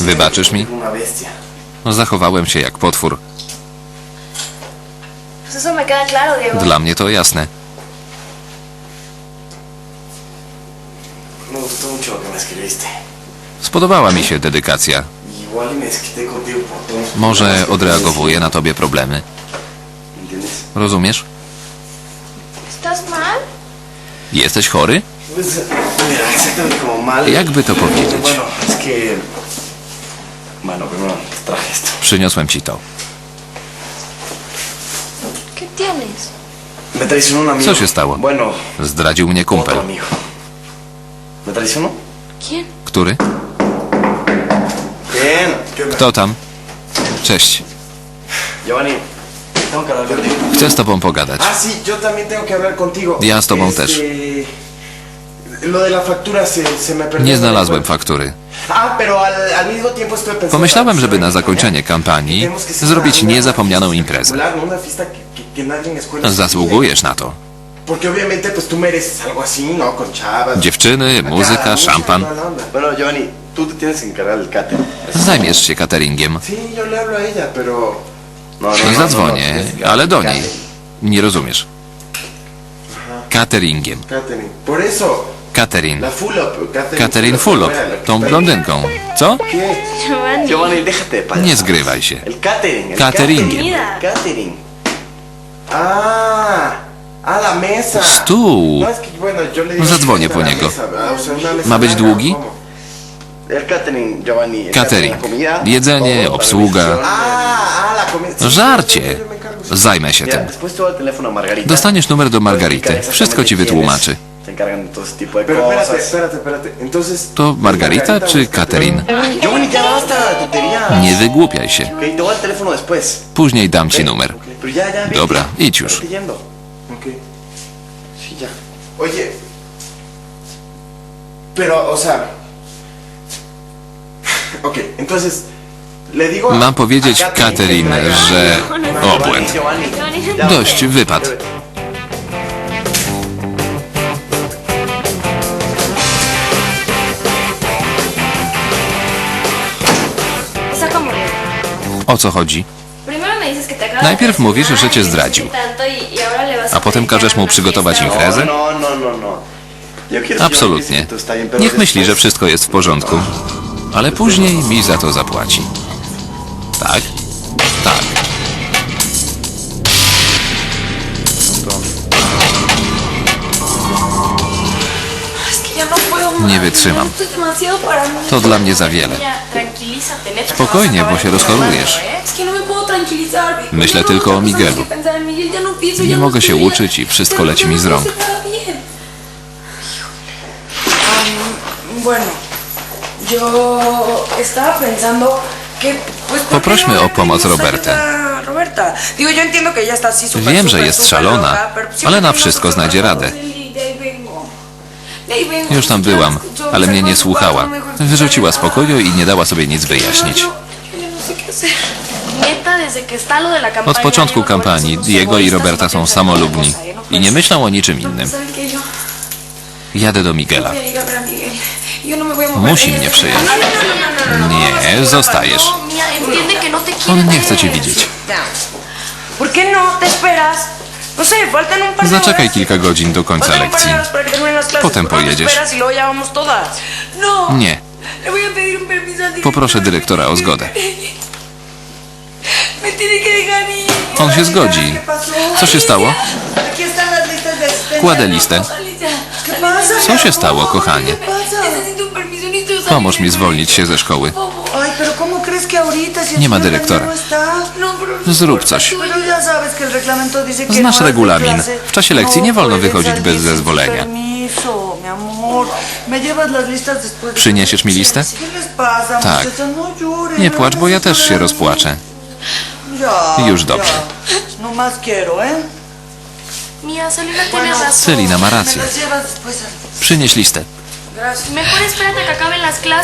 Wybaczysz mi? Bestia. Zachowałem się jak potwór. Dla mnie to jasne. Escribiste. Spodobała mi się dedykacja. Y Może odreagowuję na tobie problemy. Rozumiesz? Jesteś chory? Jakby to powiedzieć? Przyniosłem ci to. Co się stało? Zdradził mnie kumpel. Który? Kto tam? Cześć. Chcę z tobą pogadać. Ah. Ja z tobą też. Nie znalazłem faktury. Ah. Pomyślałem, żeby na zakończenie kampanii zrobić niezapomnianą imprezę. se Zasługujesz na to. ¿no? Dziewczyny, muzyka, szampan. Zajmiesz się cateringiem. No, no, no, no, no, Zadzwonię, ale do niej. Nie rozumiesz. Cateringiem. Catering. Por eso, Catering, Catering Fulop. Tą blondynką. Co? Nie zgrywaj się. El catering. El Cateringiem. catering. Catering. Ah, la mesa. Stół. No, es que, bueno, yo le digo Zadzwonię po la niego. mesa, o sea, una mesa Ma być larga, długi? ¿cómo? El catering, Giovanni. el Catering. la comida, Jedzenie, obsługa. televisión. Ah, ah, la comida. Sí, Żarcie. yo- yo me encargo, sí. Zajmę się Mira, tym. después te doy el teléfono a Margarita. Dostaniesz numer do Margarity. Wszystko ci wytłumaczy. Se encargan de todo ese tipo de Pero cosas. espérate, espérate, espérate. Entonces. To Margarita czy Katerin? Giovanni, ya basta de tonterías. Nie wygłupiaj się. Ok, te doy el teléfono después. Później dam ci numer. Pero ya, ya, vete. Dobra, idź już. Vete yendo. Ok. Sí, ya. Oye. Pero, o sea. Ok, entonces. Le digo. a- Mam powiedzieć a Catherine Katerin, że... O, Giovanni, błęd. Giovanni. Giovanni. Ya, Dość, wypadł. O co chodzi? Najpierw mówisz, że cię zdradził. A potem każesz mu przygotować imprezę? No, no, no, Absolutnie. Niech myśli, że wszystko jest w porządku. Ale później mi za to zapłaci. Tak. Nie wytrzymam. To dla mnie za wiele. Spokojnie, bo się rozchorujesz. No. Myślę no tylko o Miguelu. no Nie no mogę się uczyć i wszystko leci no mi z rąk. hace nada bien. Am, bueno, yo estaba pensando que pues ¿por qué Poprośmy no o pomoc Robertę. Wiem, że jest szalona, ale na tenemos wszystko znajdzie radę. Już tam byłam, ale mnie nie słuchała. no Wyrzuciła z pokoju i nie dała sobie nic wyjaśnić. no. Od początku kampanii Diego i Roberta no są samolubni ¿eh? No i nie myślą o niczym No, innym. Jadę do Miguela. no. Musi mnie przyjąć. No, no, no, no, no, no, no, Nie, no, no, zostajesz. No, no On nie chce cię widzieć. ¿Por qué no? ¿Te esperas? No sé, faltan un par de Zaczekaj kilka godzin do końca lekcji. Potem ¿Por qué no pojedziesz. y? No. Nie. Poproszę dyrektora o zgodę. On się zgodzi. Co się stało? Kładę listę. Co się stało, kochanie? Pomóż mi zwolnić się ze szkoły. Por favor. Ay, pero ¿cómo crees que ahorita si el Nie ma dyrektora. No? No. Zrób coś. Znasz regulamin. W czasie lekcji nie wolno puedes wychodzić bez zezwolenia. Przyniesiesz mi listę? ¿Qué les pasa, Tak. No. Nie no płacz, bo ja też się rozpłaczę. Już dobrze. ya. No. Celina ma rację. Przynieś listę.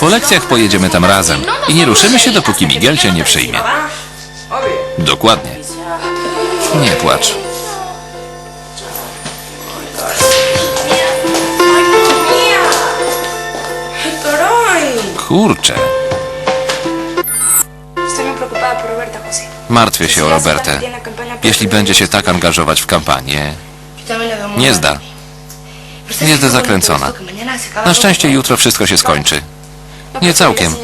Po lekcjach pojedziemy tam razem i nie ruszymy się, dopóki Miguel cię nie przyjmie. Dokładnie. Nie płacz. ¡Ay, no. Kurczę, martwię się o Robertę. Jeśli będzie się tak angażować w kampanię, nie zda. Nie zda zakręcona. Na szczęście jutro wszystko się skończy. Nie całkiem.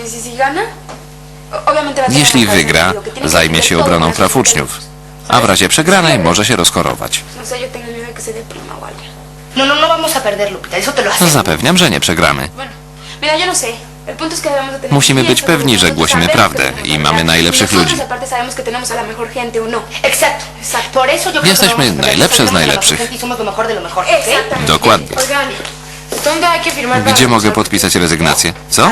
Jeśli wygra, zajmie się obroną praw uczniów. A w razie przegranej może się rozchorować. No. No, no, no. Zapewniam, że nie przegramy. No Musimy być pewni, że głosimy prawdę i mamy najlepszych Y nosotros ludzi. no. Jesteśmy no najlepsze z najlepszych. y. Dokładnie. Gdzie mogę podpisać rezygnację? Co?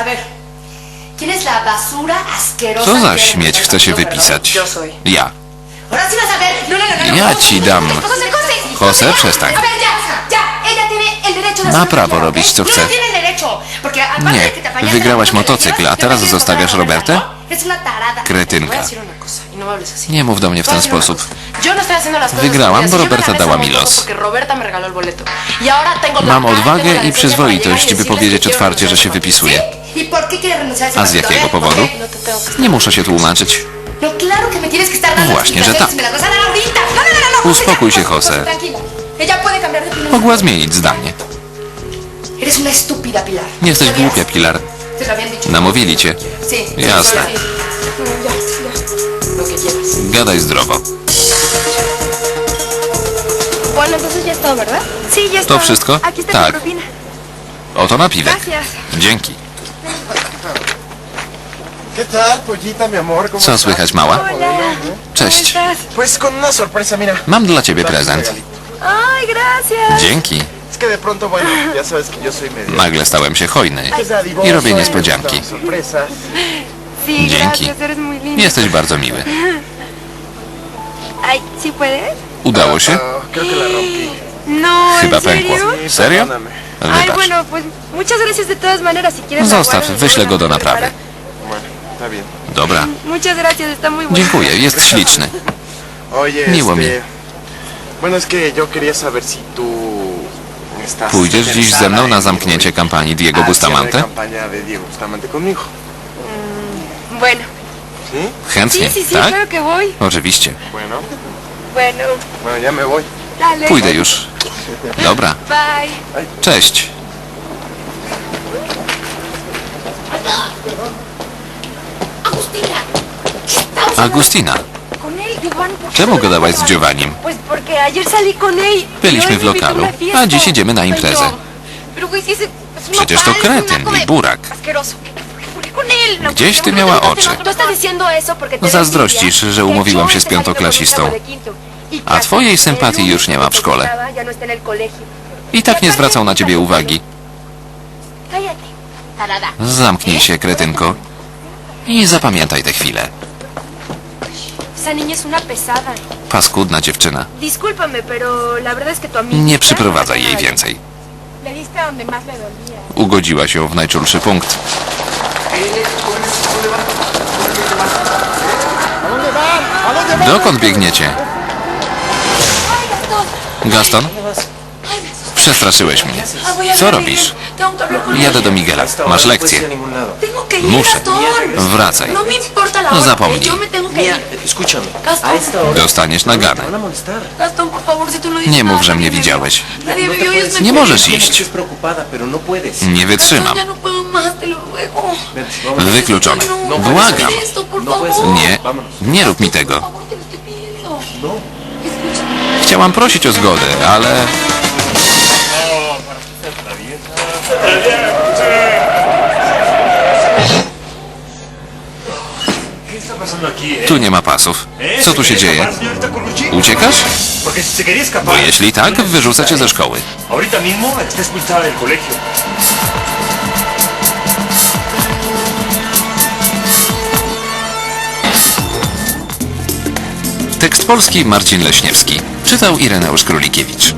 Co za śmieć chce się wypisać? Ja. No, no, no. Ja ci dam. José, przestań. Ma prawo robić, co chce. Nie, wygrałaś motocykl, a teraz te zostawiasz Robertę? Eres una tarada. Kretynka. decir una cosa y no me hables así. Nie mów do mnie w ten sposób. Yo no estoy haciendo las cosas Wygrałam, bo me Roberta dała mi los. Porque Roberta me regaló el boleto. Y ahora tengo la Mam odwagę tengo la i decencia przyzwoitość, para llegar y by decirles powiedzieć que quiero otwarcie, że się renunciar. wypisuję. ¿Y por qué quieres renunciar a ese A z jakiego powodu? No te tengo que Nie muszę się tłumaczyć. No claro que me tienes que estar dando Właśnie, że explicaciones tak. y me las vas a dar ahorita. No, no, no, no, no. Uspokój się, José, José. Tranquila. Ella puede cambiar de opinión. Mogła zmienić zdanie. Eres una estúpida, Pilar. Nie jesteś ¿Sabías? głupia, Pilar. Namówili cię. Jasne. Gadaj zdrowo. To wszystko? Tak. Oto napiwek. Gracias. Dzięki. ¿Qué tal, pollita, mi amor? ¿Cómo Co słychać, mała? Cześć. Mam dla ciebie prezent. Dzięki. Nagle stałem się hojny i robię niespodzianki. Dzięki. Jesteś bardzo miły. Udało się? Ah, rompí. No, Chyba pękło. Serio? Wybacz. la Zostaw, wyślę go do naprawy. Dobra. Dziękuję, jest śliczny. Miło mi. Bueno, es que yo quería saber si tú estás Pójdziesz dziś ze mną na zamknięcie ir kampanii Diego Bustamante? sí, Chętnie, sí, sí, tak? claro que voy. Oczywiście. Bueno, dale. Pójdę już. Dobra. Bye. Cześć. Agustina, Con czemu no gadałaś z Giovannim? Y Byliśmy w lokalu, a dziś idziemy na imprezę. Przecież to kretyn i burak. No, Gdzieś ty miała oczy. Te Zazdrościsz, że umówiłam się z con un piątoklasistą. y A twojej sympatii już nie ma w szkole. no. I tak nie zwracał na ciebie uwagi. Zamknij się, kretynko. I zapamiętaj tę chwilę. Esa niña es una pesada. Paskudna dziewczyna. Discúlpame, pero la verdad es que tu amiga... Nie przyprowadzaj jej więcej. Le diste a donde más le dolía. Ugodziła się w najczulszy punkt. Dokąd biegniecie? Gaston? Przestraszyłeś mnie. Co robisz? Jadę do Miguela. Masz lekcję. Muszę. Wracaj. No zapomnij. Dostaniesz tú no Nie mów, że mnie widziałeś. y Nie możesz iść. no. Nie wytrzymam. Wykluczone. Błagam. Nie, nie rób mi tego. Chciałam prosić o zgodę, ale... Tu nie ma pasów. Co tu się dzieje? Uciekasz? Bo jeśli tak, wyrzucę cię ze szkoły. Tekst polski Marcin Leśniewski. Czytał Ireneusz Królikiewicz.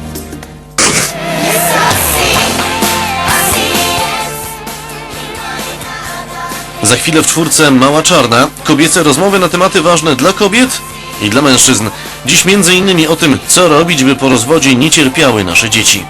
Za chwilę w czwórce Mała Czarna. Kobiece rozmowy na tematy ważne dla kobiet i dla mężczyzn. Dziś innymi o tym, co robić, by po rozwodzie nie cierpiały nasze dzieci.